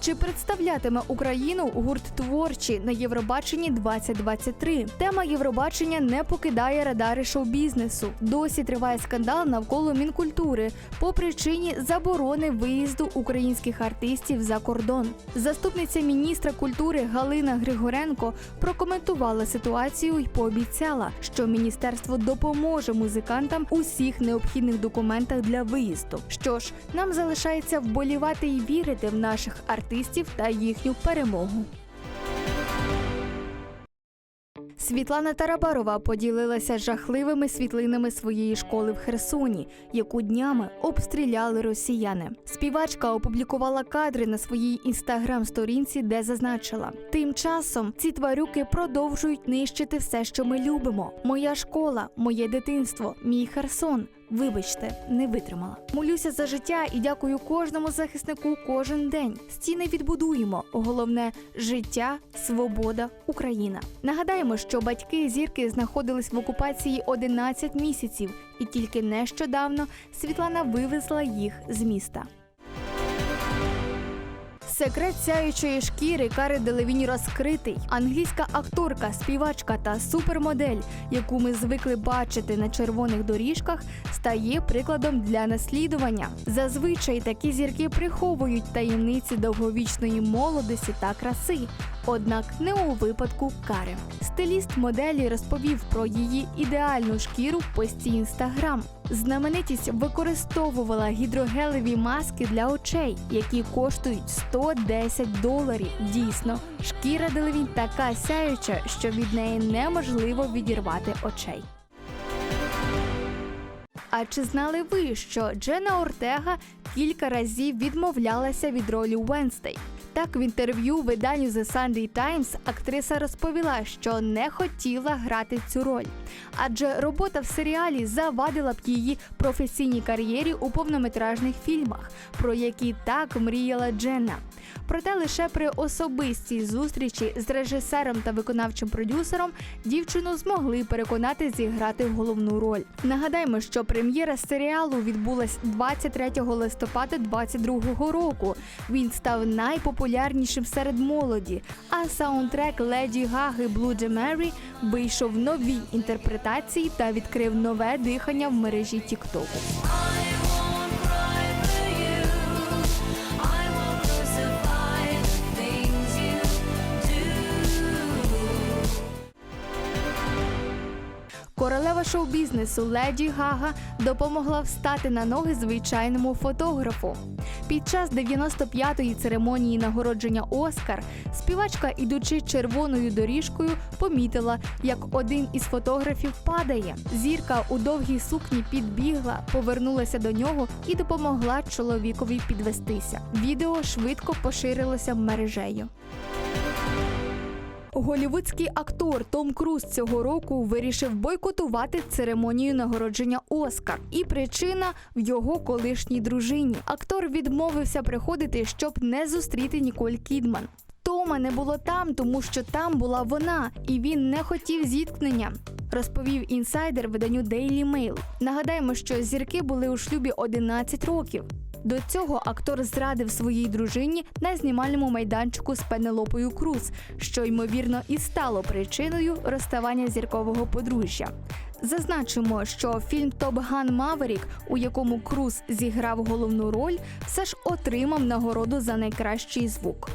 Чи представлятиме Україну гурт творчі на Євробаченні 2023? Тема Євробачення не покидає радари шоу-бізнесу. Досі триває скандал навколо мінкультури по причині заборони виїзду українських артистів за кордон. Заступниця міністра культури Галина Григоренко прокоментувала ситуацію і пообіцяла, що міністерство допоможе музикантам у всіх необхідних документах для виїзду. Що ж, нам залишається вболівати і вірити в наших артистів та їхню перемогу. Світлана Тарабарова поділилася жахливими світлинами своєї школи в Херсоні, яку днями обстріляли росіяни. Співачка опублікувала кадри на своїй інстаграм-сторінці, де зазначила: тим часом ці тварюки продовжують нищити все, що ми любимо. Моя школа, моє дитинство, мій Херсон. Вибачте, не витримала. Молюся за життя і дякую кожному захиснику кожен день. Стіни відбудуємо. Головне життя, свобода, Україна. Нагадаємо, що батьки зірки знаходились в окупації 11 місяців, і тільки нещодавно Світлана вивезла їх з міста. Секрет сяючої шкіри Кари Делевінь розкритий. Англійська акторка, співачка та супермодель, яку ми звикли бачити на червоних доріжках, стає прикладом для наслідування. Зазвичай такі зірки приховують таємниці довговічної молодості та краси. Однак не у випадку Кари. Стиліст моделі розповів про її ідеальну шкіру в пості інстаграм. Знаменитість використовувала гідрогелеві маски для очей, які коштують 110 доларів. Дійсно, шкіра Делевінь така сяюча, що від неї неможливо відірвати очей. А чи знали ви, що Джена Ортега кілька разів відмовлялася від ролі Венстей? Так, в інтерв'ю виданню The Sunday Times актриса розповіла, що не хотіла грати цю роль, адже робота в серіалі завадила б її професійній кар'єрі у повнометражних фільмах, про які так мріяла Дженна. Проте лише при особистій зустрічі з режисером та виконавчим продюсером дівчину змогли переконати зіграти головну роль. Нагадаємо, що прем'єра серіалу відбулась 23 листопада 2022 року. Він став найпопулярнішим серед молоді. А саундтрек Леді Гаги Blue Мері вийшов в новій інтерпретації та відкрив нове дихання в мережі TikTok. Королева шоу-бізнесу Леді Гага допомогла встати на ноги звичайному фотографу. Під час 95-ї церемонії нагородження Оскар співачка, ідучи червоною доріжкою, помітила, як один із фотографів падає. Зірка у довгій сукні підбігла, повернулася до нього і допомогла чоловікові підвестися. Відео швидко поширилося мережею. Голівудський актор Том Круз цього року вирішив бойкотувати церемонію нагородження Оскар. І причина в його колишній дружині. Актор відмовився приходити, щоб не зустріти Ніколь Кідман. Тома не було там, тому що там була вона, і він не хотів зіткнення. Розповів інсайдер виданню Daily Mail. Нагадаємо, що зірки були у шлюбі 11 років. До цього актор зрадив своїй дружині на знімальному майданчику з Пенелопою Круз, що ймовірно і стало причиною розставання зіркового подружжя. Зазначимо, що фільм Топ Ган Маверік, у якому Круз зіграв головну роль, все ж отримав нагороду за найкращий звук.